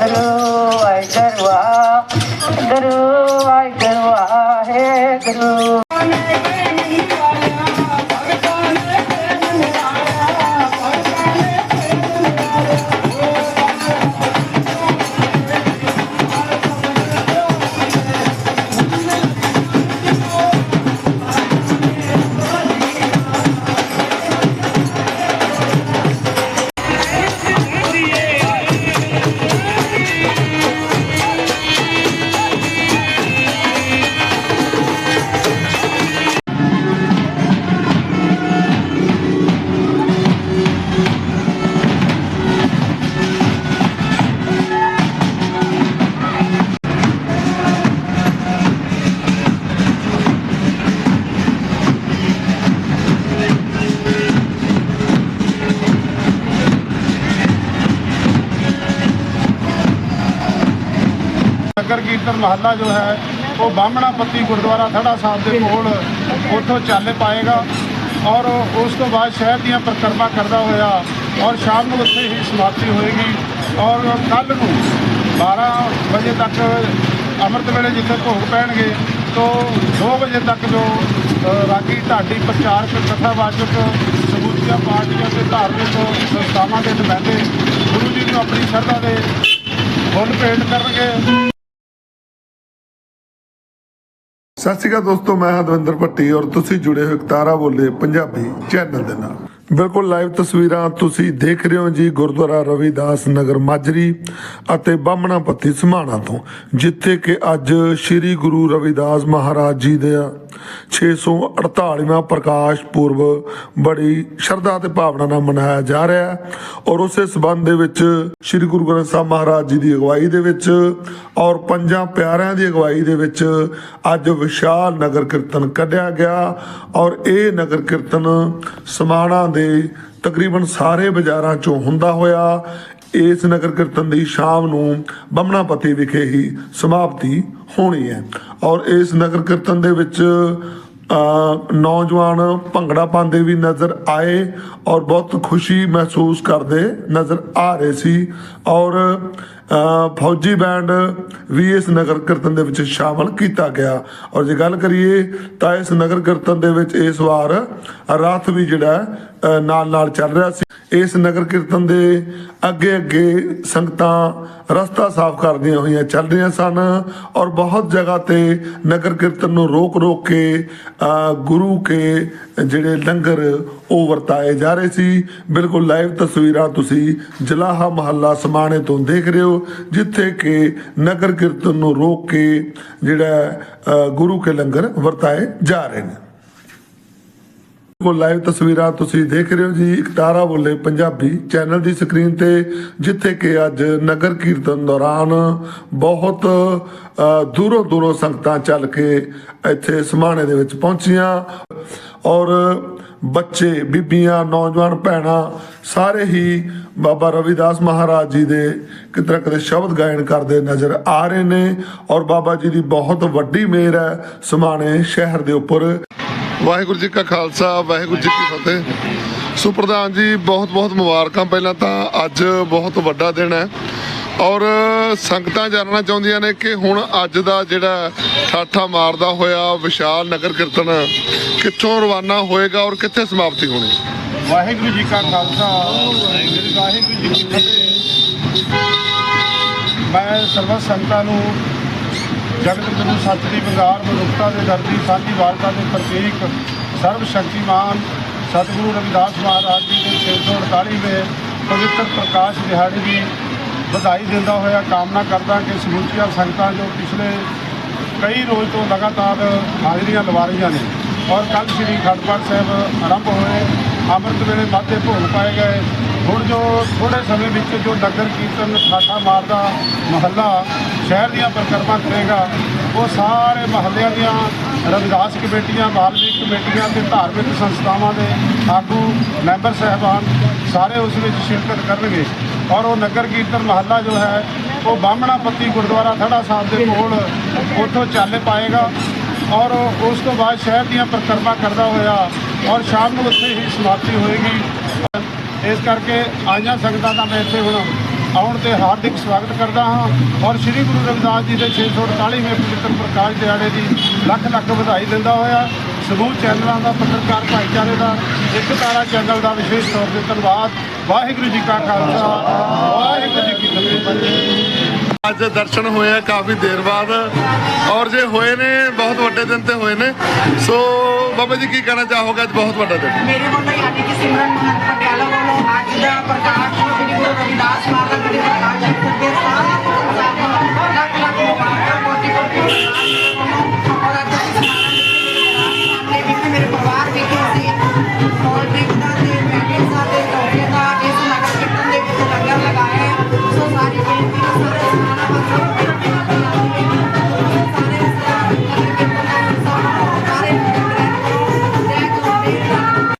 करो ਨਗਰ ਕੀਰਤਨ ਮਹੱਲਾ ਜੋ ਹੈ, ਉਹ ਬਾਹਮਣਾ ਪੱਤੀ ਗੁਰਦੁਆਰਾ ਥੜਾ ਸਾਹਿਬ ਦੇ ਕੋਲ ਉੱਥੋਂ ਚੱਲ ਪਾਏਗਾ ਔਰ ਉਸ ਤੋਂ ਬਾਅਦ ਸ਼ਹਿਰ ਦੀਆਂ ਪਰਿਕਰਮਾ ਕਰਦਾ ਹੋਇਆ ਔਰ ਸ਼ਾਮ ਨੂੰ ਉੱਥੇ ਹੀ ਸਮਾਪਤੀ ਹੋਏਗੀ ਔਰ ਕੱਲ ਨੂੰ 12 ਵਜੇ ਤੱਕ ਅੰਮ੍ਰਿਤ ਵੇਲੇ ਜਿੱਥੇ ਭੋਗ ਪੈਣਗੇ, ਤੋਂ 2 ਵਜੇ ਤੱਕ ਜੋ ਰਾਗੀ ਢਾਡੀ ਪ੍ਰਚਾਰਕ ਕਥਾਵਾਚਕ ਸਮੂਚੀਆਂ ਪਾਰਟੀਆਂ ਤੇ ਧਾਰਮਿਕ ਸੰਸਥਾਵਾਂ ਦੇ ਨੁਮਾਇੰਦੇ ਗੁਰੂ ਜੀ ਨੂੰ ਆਪਣੀ ਸ਼ਰਧਾ ਦੇ ਫੁੱਲ ਭੇਟ ਕਰਨਗੇ। ਸਤਿ ਸ਼੍ਰੀ ਅਕਾਲ ਦੋਸਤੋ, ਮੈਂ ਹਦਵਿੰਦਰ ਭੱਟੀ ਔਰ ਤੁਸੀਂ ਜੁੜੇ ਹੋਏ ਤਾਰਾ ਬੋਲੇ ਪੰਜਾਬੀ ਚੈਨਲ ਦੇ ਨਾਲ। ਬਿਲਕੁਲ ਲਾਈਵ ਤਸਵੀਰਾਂ ਤੁਸੀਂ ਦੇਖ ਰਹੇ ਹੋ ਜੀ ਗੁਰਦੁਆਰਾ ਰਵਿਦਾਸ ਨਗਰ ਮਾਜਰੀ ਅਤੇ ਬਾਹਮਣਾ ਪੱਤੀ ਸਮਾਣਾ ਤੋਂ, ਜਿੱਥੇ ਕਿ ਅੱਜ ਸ੍ਰੀ ਗੁਰੂ ਰਵਿਦਾਸ ਮਹਾਰਾਜ ਜੀ ਦੇ 648ਵਾਂ ਪ੍ਰਕਾਸ਼ ਪੁਰਬ ਬੜੀ ਸ਼ਰਧਾ ਤੇ ਭਾਵਨਾ ਨਾਲ ਮਨਾਇਆ ਜਾ ਰਿਹਾ ਹੈ ਔਰ ਉਸੇ ਸਬੰਧ ਦੇ ਵਿੱਚ ਸ੍ਰੀ ਗੁਰੂ ਗ੍ਰੰਥ ਸਾਹਿਬ ਮਹਾਰਾਜ ਜੀ ਦੀ ਅਗਵਾਈ ਦੇ ਵਿੱਚ ਔਰ ਪੰਜਾਂ ਪਿਆਰਿਆਂ ਦੀ ਅਗਵਾਈ ਦੇ ਵਿੱਚ ਅੱਜ ਵਿਸ਼ਾਲ ਨਗਰ ਕੀਰਤਨ ਕੱਢਿਆ ਗਿਆ ਔਰ ਇਹ ਨਗਰ ਕੀਰਤਨ ਸਮਾਣਾ ਦੇ ਤਕਰੀਬਨ ਸਾਰੇ ਬਾਜ਼ਾਰਾਂ ਚੋਂ ਹੁੰਦਾ ਹੋਇਆ ਇਸ ਨਗਰ ਕੀਰਤਨ ਦੀ ਸ਼ਾਮ ਨੂੰ ਬਮਣਾਪਤੀ ਵਿਖੇ ਹੀ ਸਮਾਪਤੀ ਹੋਣੀ ਹੈ। ਔਰ ਇਸ ਨਗਰ ਕੀਰਤਨ ਦੇ ਵਿੱਚ ਨੌਜਵਾਨ ਭੰਗੜਾ ਪਾਉਂਦੇ ਵੀ ਨਜ਼ਰ ਆਏ ਔਰ ਬਹੁਤ ਖੁਸ਼ੀ ਮਹਿਸੂਸ ਕਰਦੇ ਨਜ਼ਰ ਆ ਰਹੇ ਸੀ। ਔਰ ਫੌਜੀ ਬੈਂਡ ਵੀ ਇਸ ਨਗਰ ਕੀਰਤਨ ਦੇ ਵਿੱਚ ਸ਼ਾਮਲ ਕੀਤਾ ਗਿਆ। ਔਰ ਜੇ ਗੱਲ ਕਰੀਏ ਤਾਂ ਇਸ ਨਗਰ ਕੀਰਤਨ ਦੇ ਵਿੱਚ ਇਸ ਵਾਰ ਰਾਤ ਵੀ ਜਿਹੜਾ ਨਾਲ ਨਾਲ ਚੱਲ ਰਿਹਾ ਸੀ। ਇਸ ਨਗਰ ਕੀਰਤਨ ਦੇ ਅੱਗੇ ਅੱਗੇ ਸੰਗਤਾਂ ਰਸਤਾ ਸਾਫ਼ ਕਰਦੀਆਂ ਹੋਈਆਂ ਚੱਲ ਰਹੀਆਂ ਸਨ ਔਰ ਬਹੁਤ ਜਗ੍ਹਾ ਤੇ ਨਗਰ ਕੀਰਤਨ ਨੂੰ ਰੋਕ ਰੋਕ ਕੇ ਗੁਰੂ ਕੇ ਜਿਹੜੇ ਲੰਗਰ ਉਹ ਵਰਤਾਏ ਜਾ ਰਹੇ ਸੀ। ਬਿਲਕੁਲ ਲਾਈਵ ਤਸਵੀਰਾਂ ਤੁਸੀਂ ਜਲਾਹਾ ਮਹੱਲਾ ਸਮਾਣੇ ਤੋਂ ਦੇਖ ਰਹੇ ਹੋ। ਜਿੱਥੇ ਕਿ ਨਗਰ ਕੀਰਤਨ ਨੂੰ ਰੋਕ ਕੇ ਜਿਹੜਾ ਗੁਰੂ ਕੇ ਲੰਗਰ ਵਰਤਾਏ ਜਾ ਰਹੇ ਨੇ। ਕੋ ਲਾਈਵ ਤਸਵੀਰਾਂ ਤੁਸੀਂ ਦੇਖ ਰਹੇ ਹੋ ਜੀ। ਇਕਤਾਰਾ ਬੋਲੇ ਪੰਜਾਬੀ ਚੈਨਲ ਦੀ ਸਕਰੀਨ ਤੇ, ਜਿੱਥੇ ਕਿ ਅੱਜ ਨਗਰ ਕੀਰਤਨ ਦੌਰਾਨ ਬਹੁਤ ਦੂਰੋਂ ਦੂਰੋਂ ਸੰਗਤਾਂ ਚੱਲ ਕੇ ਇੱਥੇ ਸਮਾਣੇ ਦੇ ਵਿੱਚ ਪਹੁੰਚੀਆਂ। ਔਰ ਬੱਚੇ, ਬੀਬੀਆਂ, ਨੌਜਵਾਨ ਭੈਣਾਂ, ਸਾਰੇ ਹੀ ਬਾਬਾ ਰਵਿਦਾਸ ਮਹਾਰਾਜ ਜੀ ਦੇ ਕਿਤਰਾ ਕਿਤੇ ਸ਼ਬਦ ਗਾਇਨ ਕਰਦੇ ਨਜ਼ਰ ਆ ਰਹੇ ਨੇ। ਔਰ ਬਾਬਾ ਜੀ ਦੀ ਬਹੁਤ ਵੱਡੀ ਮਿਹਰ ਹੈ ਸਮਾਣੇ ਸ਼ਹਿਰ ਦੇ ਉੱਪਰ। ਵਾਹਿਗੁਰੂ ਜੀ ਕਾ ਖਾਲਸਾ, ਵਾਹਿਗੁਰੂ ਜੀ ਕੀ ਫਤਿਹ। ਸੋ ਪ੍ਰਧਾਨ ਜੀ, ਬਹੁਤ ਬਹੁਤ ਮੁਬਾਰਕਾਂ। ਪਹਿਲਾਂ ਤਾਂ ਅੱਜ ਬਹੁਤ ਵੱਡਾ ਦਿਨ ਹੈ। ਔਰ ਸੰਗਤਾਂ ਜਾਣਨਾ ਚਾਹੁੰਦੀਆਂ ਨੇ ਕਿ ਹੁਣ ਅੱਜ ਦਾ ਜਿਹੜਾ ਠਾਠਾ ਮਾਰਦਾ ਹੋਇਆ ਵਿਸ਼ਾਲ ਨਗਰ ਕੀਰਤਨ ਕਿੱਥੋਂ ਰਵਾਨਾ ਹੋਏਗਾ ਔਰ ਕਿੱਥੇ ਸਮਾਪਤੀ ਹੋਣੀ? ਵਾਹਿਗੁਰੂ ਜੀ ਕਾ ਖਾਲਸਾ, ਵਾਹਿਗੁਰੂ ਜੀ ਕੀ ਫਤਿਹ। ਮੈਂ ਸਰਵ ਸੰਗਤਾਂ ਨੂੰ ਜਗਤ ਗੁਰੂ ਸੱਚ ਦੀ ਬੰਗਾਰ ਮਨੁੱਖਤਾ ਦੇ ਦਰਦੀ ਸਾਂਝੀ ਵਾਲਤਾ ਦੇ ਪ੍ਰਤੀਕ ਸਰਵ ਸ਼ਕਤੀਮਾਨ ਸਤਿਗੁਰੂ ਰਵਿਦਾਸ ਮਹਾਰਾਜ ਜੀ ਦੇ 648ਵੇਂ ਪਵਿੱਤਰ ਪ੍ਰਕਾਸ਼ ਦਿਹਾੜੇ ਦੀ ਵਧਾਈ ਦਿੰਦਾ ਹੋਇਆ ਕਾਮਨਾ ਕਰਦਾ ਕਿ ਸਮੁੱਚੀਆਂ ਸੰਗਤਾਂ ਜੋ ਪਿਛਲੇ ਕਈ ਰੋਜ਼ ਤੋਂ ਲਗਾਤਾਰ ਹਾਜ਼ਰੀਆਂ ਲਵਾ ਰਹੀਆਂ ਨੇ ਔਰ ਕੱਲ ਸ੍ਰੀ ਖੜਪੜ ਸਾਹਿਬ ਆਰੰਭ ਹੋਏ। ਅੰਮ੍ਰਿਤ ਵੇਲੇ ਮਾਤੇ ਭੋਗ ਪਾਏ ਗਏ। ਹੁਣ ਜੋ ਥੋੜੇ ਸਮੇਂ ਵਿੱਚ ਜੋ ਨਗਰ ਕੀਰਤਨ, ਠਾਠਾ ਮਾਰਦਾ ਮਹੱਲਾ ਸ਼ਹਿਰ ਦੀਆਂ ਪਰਿਕਰਮਾ ਕਰੇਗਾ, ਉਹ ਸਾਰੇ ਮਹੱਲਿਆਂ ਦੀਆਂ ਰਵਿਦਾਸ ਕਮੇਟੀਆਂ, ਬਾਲਮੀਕ ਕਮੇਟੀਆਂ ਤੇ ਧਾਰਮਿਕ ਸੰਸਥਾਵਾਂ ਦੇ ਆਗੂ, ਮੈਂਬਰ ਸਹਿਬਾਨ ਸਾਰੇ ਉਸ ਵਿੱਚ ਸ਼ਿਰਕਤ ਕਰਨਗੇ। ਔਰ ਉਹ ਨਗਰ ਕੀਰਤਨ ਮਹੱਲਾ ਜੋ ਹੈ, ਉਹ ਬਾਹਮਣਾ ਪੱਤੀ ਗੁਰਦੁਆਰਾ ਥੜਾ ਸਾਹਿਬ ਦੇ ਕੋਲ ਉੱਥੋਂ ਚੱਲ ਪਾਏਗਾ। ਔਰ ਉਸ ਤੋਂ ਬਾਅਦ ਸ਼ਹਿਰ ਦੀਆਂ ਪਰਿਕਰਮਾ ਕਰਦਾ ਹੋਇਆ ਔਰ ਸ਼ਾਮ ਨੂੰ ਉੱਥੇ ਹੀ ਸਮਾਪਤੀ ਹੋਏਗੀ। ਇਸ ਕਰਕੇ ਆਈਆਂ ਸੰਗਤਾਂ ਦਾ ਮੈਂ ਇੱਥੇ ਹੁਣ ਆਉਣ ਤੇ ਹਾਰਦਿਕ ਸਵਾਗਤ ਕਰਦਾ ਹਾਂ। ਔਰ ਸ੍ਰੀ ਗੁਰੂ ਰਵਿਦਾਸ ਜੀ ਦੇ 648ਵੇਂ ਪਵਿੱਤਰ ਪ੍ਰਕਾਸ਼ ਦਿਹਾੜੇ ਦੀ ਲੱਖ ਲੱਖ ਵਧਾਈ ਦਿੰਦਾ ਹੋਇਆ। ਸਮੂਹ ਚੈਨਲਾਂ ਦਾ, ਪੱਤਰਕਾਰ ਭਾਈਚਾਰੇ ਦਾ, ਇੱਕ ਤਾਰਾ ਚੈਨਲ ਦਾ ਵਿਸ਼ੇਸ਼ ਤੌਰ ਤੇ ਧੰਨਵਾਦ। ਵਾਹਿਗੁਰੂ ਜੀ ਕਾ ਖਾਲਸਾ, ਵਾਹਿਗੁਰੂ ਜੀ ਕੀ ਫਤਿਹ। ਅੱਜ ਦਰਸ਼ਨ ਹੋਏ ਆ ਕਾਫੀ ਦੇਰ ਬਾਅਦ, ਔਰ ਜੇ ਹੋਏ ਨੇ, ਬਹੁਤ ਵੱਡੇ ਦਿਨ ਤੇ ਹੋਏ ਨੇ। ਸੋ, ਬਾਬਾ ਜੀ ਕੀ ਕਹਿਣਾ ਚਾਹੋਗੇ? ਅੱਜ ਬਹੁਤ ਵੱਡਾ ਦਿਨ। ਮੇਰੇ ਵੱਲੋਂ ਯਾਨੀ ਕਿ ਸਿਮਰਨ ਪਟਿਆਲਾ ਵੱਲੋਂ ਅੱਜ ਦਾ ਪ੍ਰਕਾਸ਼ ਗੁਰੂ ਰਵਿਦਾਸ ਮਹਾਰਾਜ ਜੀ